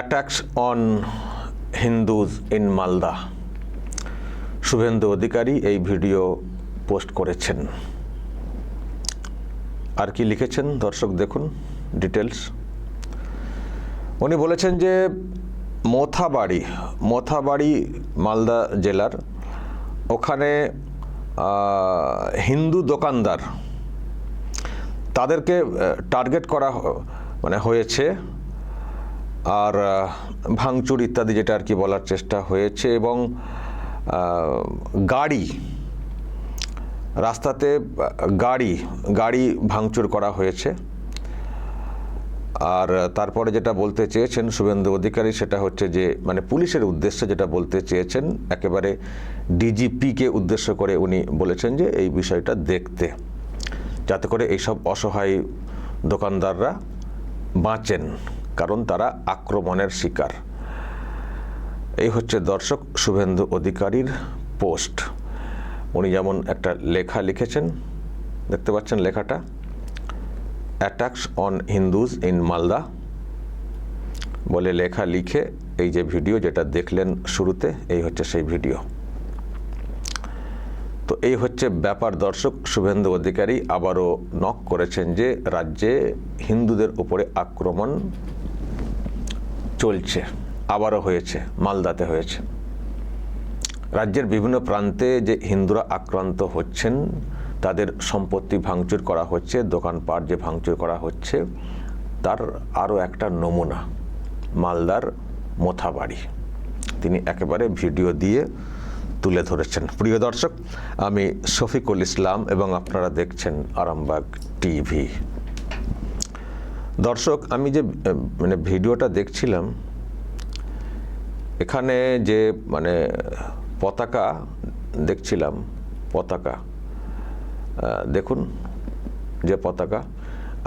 attacks on Hindus in Malda Suvendu Adhikari এই video post করেছেন। আর কি লিখেছেন? দর্শক দেখুন ডিটেলস উনি বলেছেন যে মোথাবাড়ি মোথাবাড়ি মালদা জেলার ওখানে হিন্দু দোকানদার তাদেরকে টার্গেট করা মানে হয়েছে আর ভাঙচুর ইত্যাদি যেটা আর কি বলার চেষ্টা হয়েছে এবং গাড়ি, রাস্তাতে গাড়ি গাড়ি ভাঙচুর করা হয়েছে। আর, তারপরে যেটা বলতে চেয়েছেন শুভেন্দু অধিকারী সেটা হচ্ছে যে মানে পুলিশের উদ্দেশ্যে যেটা বলতে চেয়েছেন, একেবারে ডিজিপিকে উদ্দেশ্য করে উনি বলেছেন যে, এই বিষয়টা দেখতে। যাতে করে এইসব অসহায় দোকানদাররা বাঁচেন। কারণ তারা আক্রমণের শিকার। এই হচ্ছে দর্শক শুভেন্দু অধিকারীর পোস্ট। উনি যেমন একটা লেখা লিখেছেন, দেখতে পাচ্ছেন লেখাটা? Attacks on Hindus in Malda বলে লেখা লিখে এই যে ভিডিও যেটা দেখলেন শুরুতে, এই হচ্ছে সেই ভিডিও। তো এই হচ্ছে ব্যাপার দর্শক, শুভেন্দু অধিকারী আবারও নক করেছেন যে রাজ্যে হিন্দুদের উপরে আক্রমণ চলছে, আবারও হয়েছে, মালদাতে হয়েছে। রাজ্যের বিভিন্ন প্রান্তে যে হিন্দুরা আক্রান্ত হচ্ছেন, তাদের সম্পত্তি ভাঙচুর করা হচ্ছে, দোকানপাট যে ভাঙচুর করা হচ্ছে, তার আরও একটা নমুনা, মালদার মোথাবাড়ি। তিনি একেবারে ভিডিও দিয়ে তুলে ধরেছেন। প্রিয় দর্শক, আমি শফিকুল ইসলাম এবং আপনারা দেখছেন আরামবাগ টিভি। দর্শক, আমি যে মানে ভিডিওটা দেখছিলাম, এখানে যে মানে পতাকা দেখছিলাম, পতাকা দেখুন যে পতাকা।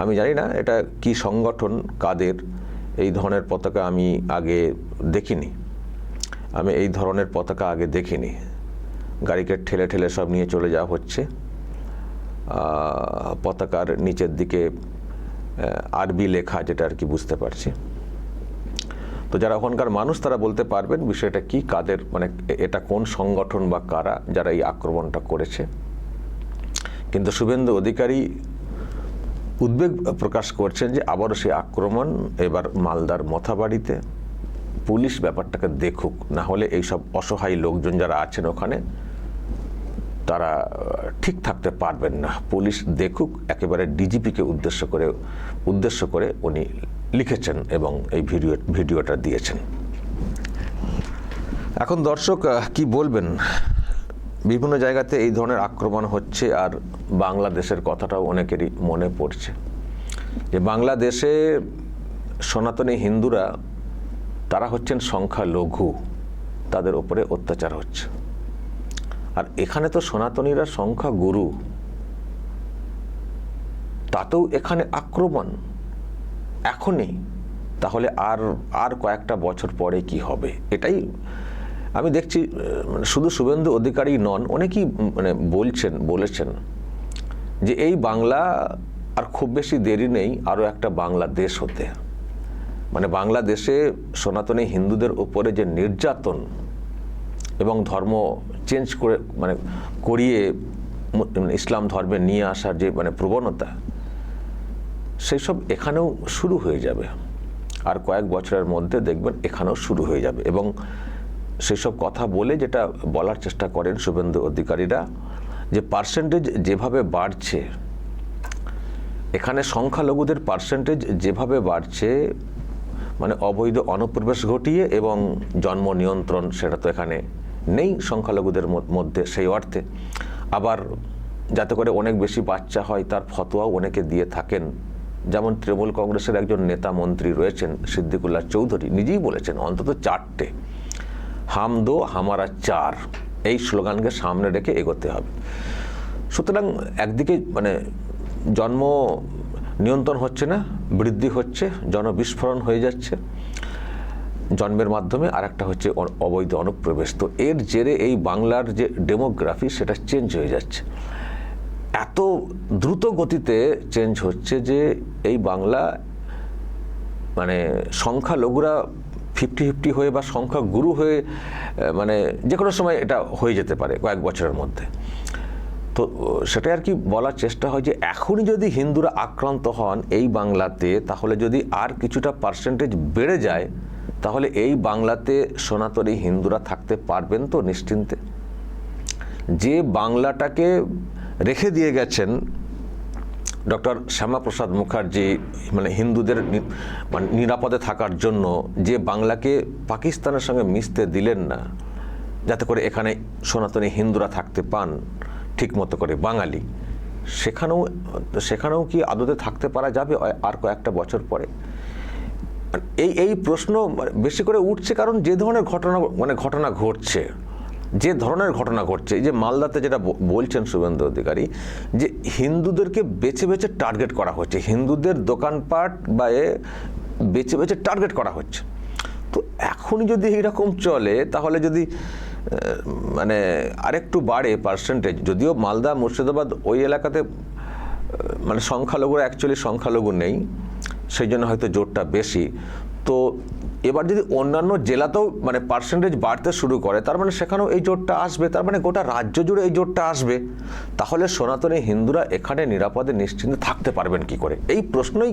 আমি জানি না এটা কি সংগঠন, কাদের, এই ধরনের পতাকা আমি আগে দেখিনি। আমি এই ধরনের পতাকা আগে দেখিনি। গাড়িকে ঠেলে ঠেলে সব নিয়ে চলে যাওয়া হচ্ছে। পতাকার নিচের দিকে আরবি লেখা যেটা আর কি বুঝতে পারছি। তো যারা ওখানকার মানুষ, তারা বলতে পারবেন বিষয়টা কি, কাদের মানে এটা কোন সংগঠন বা কারা যারা এই আক্রমণটা করেছে। কিন্তু শুভেন্দু অধিকারী উদ্বেগ প্রকাশ করছেন যে আবারও সেই আক্রমণ, এবার মালদার মথাবাড়িতে পুলিশ ব্যাপারটাকে দেখুক, না হলে এইসব অসহায় লোকজন যারা আছেন ওখানে তারা ঠিক থাকতে পারবেন না। পুলিশ দেখুক, একেবারে ডিজিপিকে উদ্দেশ্য করে উদ্দেশ্য করে উনি লিখেছেন এবং এই ভিডিও, ভিডিওটা দিয়েছেন। এখন দর্শক কি বলবেন? বিভিন্ন জায়গাতে এই ধরনের আক্রমণ হচ্ছে আর বাংলাদেশের কথাটাও অনেকেরই মনে পড়ছে। যে বাংলাদেশে সনাতনী হিন্দুরা, তারা হচ্ছেন সংখ্যালঘু। তাদের ওপরে অত্যাচার হচ্ছে। আর এখানে তো সনাতনীরা সংখ্যা গুরু। তাতেও এখানে আক্রমণ। এখনই। তাহলে আর আর কয়েকটা বছর পরে কি হবে? এটাই আমি দেখছি মানে শুধু শুভেন্দু অধিকারী নন, অনেকেই মানে বলছেন, বলেছেন যে এই বাংলা আর খুব বেশি দেরি নেই আরও একটা বাংলাদেশ হতে। মানে বাংলাদেশে সনাতনী হিন্দুদের উপরে যে নির্যাতন এবং ধর্ম চেঞ্জ করে মানে করিয়ে মানে ইসলাম ধর্মে নিয়ে আসার যে মানে প্রবণতা সেই সব এখানেও শুরু হয়ে যাবে। আর কয়েক বছরের মধ্যে দেখবেন এখানেও শুরু হয়ে যাবে এবং সেসব কথা বলে যেটা বলার চেষ্টা করেন শুভেন্দু অধিকারীরা, যে পার্সেন্টেজ যেভাবে বাড়ছে, এখানে সংখ্যালঘুদের পার্সেন্টেজ যেভাবে বাড়ছে মানে অবৈধ অনুপ্রবেশ ঘটিয়ে এবং জন্ম নিয়ন্ত্রণ সেটা তো এখানে নেই সংখ্যালঘুদের মধ্যে সেই অর্থে। আবার যাতে করে অনেক বেশি বাচ্চা হয়, তার ফতোয়াও অনেকে দিয়ে থাকেন। যেমন তৃণমূল কংগ্রেসের একজন নেতা মন্ত্রী রয়েছেন সিদ্দিকুল্লাহ চৌধুরী, নিজেই বলেছেন অন্তত চারটে। হাম দো, হামারা চার। এই স্লোগানকে সামনে রেখে এগোতে হবে। সুতরাং একদিকে মানে জন্ম নিয়ন্ত্রণ হচ্ছে না, বৃদ্ধি হচ্ছে, জনবিস্ফোরণ হয়ে যাচ্ছে। জন্মের মাধ্যমে আর একটা হচ্ছে অবৈধ অনুপ্রবেশ। তো এর জেরে এই বাংলার যে ডেমোগ্রাফি, সেটা চেঞ্জ হয়ে যাচ্ছে। এত দ্রুত গতিতে চেঞ্জ হচ্ছে যে এই বাংলা মানে সংখ্যালঘুরা ফিফটি ফিফটি হয়ে বা সংখ্যা গুরু হয়ে মানে যে কোনো সময় এটা হয়ে যেতে পারে কয়েক বছরের মধ্যে। তো সেটা আর কি বলার চেষ্টা হয় যে এখনই যদি হিন্দুরা আক্রান্ত হন এই বাংলাতে, তাহলে যদি আর কিছুটা পার্সেন্টেজ বেড়ে যায় তাহলে এই বাংলাতে সনাতনী হিন্দুরা থাকতে পারবেন তো নিশ্চিন্তে? যে বাংলাটাকে রেখে দিয়ে গেছেন ডক্টর শ্যামাপ্রসাদ মুখার্জি মানে হিন্দুদের মানে নিরাপদে থাকার জন্য, যে বাংলাকে পাকিস্তানের সঙ্গে মিশতে দিলেন না, যাতে করে এখানে সনাতনী হিন্দুরা থাকতে পান, ঠিক মতো করে বাঙালি, সেখানেও সেখানেও কি আদতে থাকতে পারা যাবে, আর কয়েকটা বছর পরে? এই এই প্রশ্ন বেশি করে উঠছে কারণ যে ধরনের ঘটনা মানে ঘটনা ঘটছে, যে ধরনের ঘটনা ঘটছে, এই যে মালদাতে যেটা বলছেন শুভেন্দু অধিকারী, যে হিন্দুদেরকে বেছে বেছে টার্গেট করা হচ্ছে, হিন্দুদের দোকানপাট বা এ বেছে বেছে টার্গেট করা হচ্ছে। তো এখনই যদি এইরকম চলে, তাহলে যদি মানে আরেকটু বাড়ে পার্সেন্টেজ যদিও মালদা, মুর্শিদাবাদ ওই এলাকাতে মানে সংখ্যালঘুরা অ্যাকচুয়ালি সংখ্যালঘু নেই সেই জন্য হয়তো জোরটা বেশি। তো এবার যদি অন্যান্য জেলাতেও মানে পার্সেন্টেজ বাড়তে শুরু করে, তার মানে সেখানেও এই জোরটা আসবে, তার মানে গোটা রাজ্য জুড়ে এই জোরটা আসবে। তাহলে সনাতনী হিন্দুরা এখানে নিরাপদে নিশ্চিন্তে থাকতে পারবেন কি করে? এই প্রশ্নই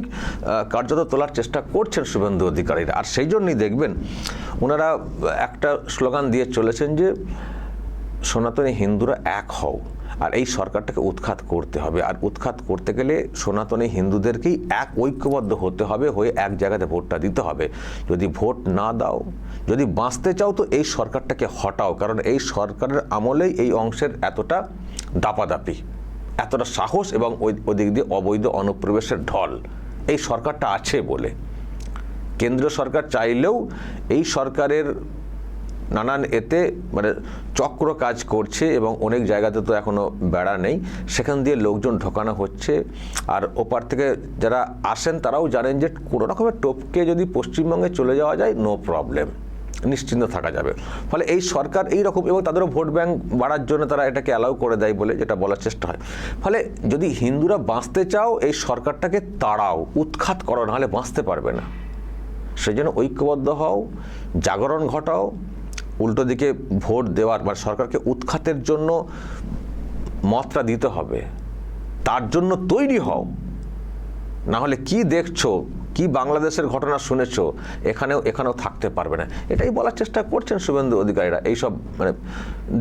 কার্যত তোলার চেষ্টা করছেন শুভেন্দু অধিকারীরা। আর সেই জন্যই দেখবেন ওনারা একটা স্লোগান দিয়ে চলেছেন যে, সনাতনী হিন্দুরা এক হও। আর এই সরকারটাকে উৎখাত করতে হবে। আর উৎখাত করতে গেলে সনাতনী হিন্দুদেরকেই এক ঐক্যবদ্ধ হতে হবে, হয়ে এক জায়গাতে ভোটটা দিতে হবে। যদি ভোট না দাও, যদি বাঁচতে চাও তো এই সরকারটাকে হটাও, কারণ এই সরকারের আমলেই এই অংশের এতটা দাপাদাপি, এতটা সাহস এবং ওই, ওদিক দিয়ে অবৈধ অনুপ্রবেশের ঢল। এই সরকারটা আছে বলে। কেন্দ্রীয় সরকার চাইলেও এই সরকারের নানান এতে মানে চক্র কাজ করছে এবং অনেক জায়গাতে তো এখনও বেড়া নেই। সেখান দিয়ে লোকজন ঢোকানো হচ্ছে। আর ওপার থেকে যারা আসেন তারাও জানেন যে কোনো রকমের টোপকে যদি পশ্চিমবঙ্গে চলে যাওয়া যায় নো প্রবলেম নিশ্চিন্ত থাকা যাবে। ফলে এই সরকার এই রকম এবং তাদেরও ভোট ব্যাংক বাড়ার জন্য তারা এটাকে অ্যালাউ করে দেয় বলে যেটা বলার চেষ্টা হয়। ফলে যদি হিন্দুরা বাঁচতে চাও, এই সরকারটাকে তাড়াও, উৎখাত করো, নাহলে বাঁচতে পারবে না। সেই জন্য ঐক্যবদ্ধ হও, জাগরণ ঘটাও উল্টো দিকে ভোট দেওয়ার মানে সরকারকে উৎখাতের জন্য মতটা দিতে হবে, তার জন্য তৈরি হও। না হলে কি দেখছ, কি বাংলাদেশের ঘটনা শুনেছো, এখানেও এখানেও থাকতে পারবে না। এটাই বলার চেষ্টা করছেন শুভেন্দু অধিকারীরা। এইসব মানে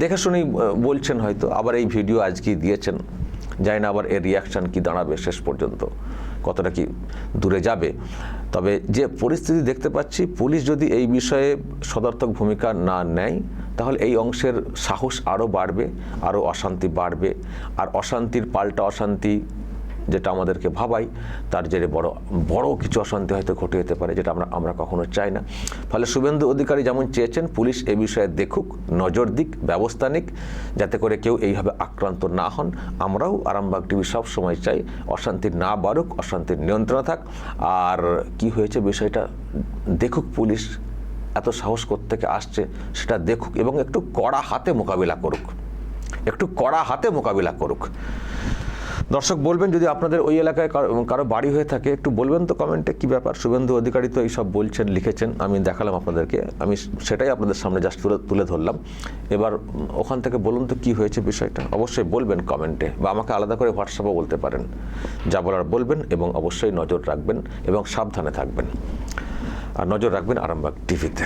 দেখে শুনেই বলছেন হয়তো, আবার এই ভিডিও আজকেই দিয়েছেন। জানি না আবার এর রিয়াকশান কি দাঁড়াবে শেষ পর্যন্ত, কতটা কি দূরে যাবে। তবে যে পরিস্থিতি দেখতে পাচ্ছি, পুলিশ যদি এই বিষয়ে সদর্থক ভূমিকা না নেয়, তাহলে এই অংশের সাহস আরও বাড়বে, আরও অশান্তি বাড়বে। আর অশান্তির পাল্টা অশান্তি যেটা আমাদেরকে ভাবাই, তার জেরে বড় বড় কিছু অশান্তি হয়তো ঘটে যেতে পারে, যেটা আমরা আমরা কখনো চাই না। ফলে শুভেন্দু অধিকারী যেমন চেয়েছেন, পুলিশ এ বিষয়ে দেখুক, নজর দিক, ব্যবস্থা নিক, যাতে করে কেউ এইভাবে আক্রান্ত না হন। আমরাও আরামবাগ টিভি সব সময় চাই, অশান্তি না বাড়ুক, অশান্তির নিয়ন্ত্রণে থাক। আর কি হয়েছে বিষয়টা, দেখুক পুলিশ এত সাহস থেকে আসছে, সেটা দেখুক এবং একটু কড়া হাতে মোকাবিলা করুক। একটু কড়া হাতে মোকাবিলা করুক। দর্শক, বলবেন যদি আপনাদের ওই এলাকায় কারও বাড়ি হয়ে থাকে, একটু বলবেন তো কমেন্টে কি ব্যাপার? শুভেন্দু অধিকারী তো এইসব বলছেন, লিখেছেন, আমি দেখালাম আপনাদেরকে। আমি সেটাই আপনাদের সামনে জাস্ট তুলে তুলে ধরলাম। এবার ওখান থেকে বলুন তো কি হয়েছে বিষয়টা। অবশ্যই বলবেন কমেন্টে বা আমাকে আলাদা করে হোয়াটসঅ্যাপও বলতে পারেন। যা বলার বলবেন এবং অবশ্যই নজর রাখবেন এবং সাবধানে থাকবেন। আর নজর রাখবেন আরামবাগ টিভিতে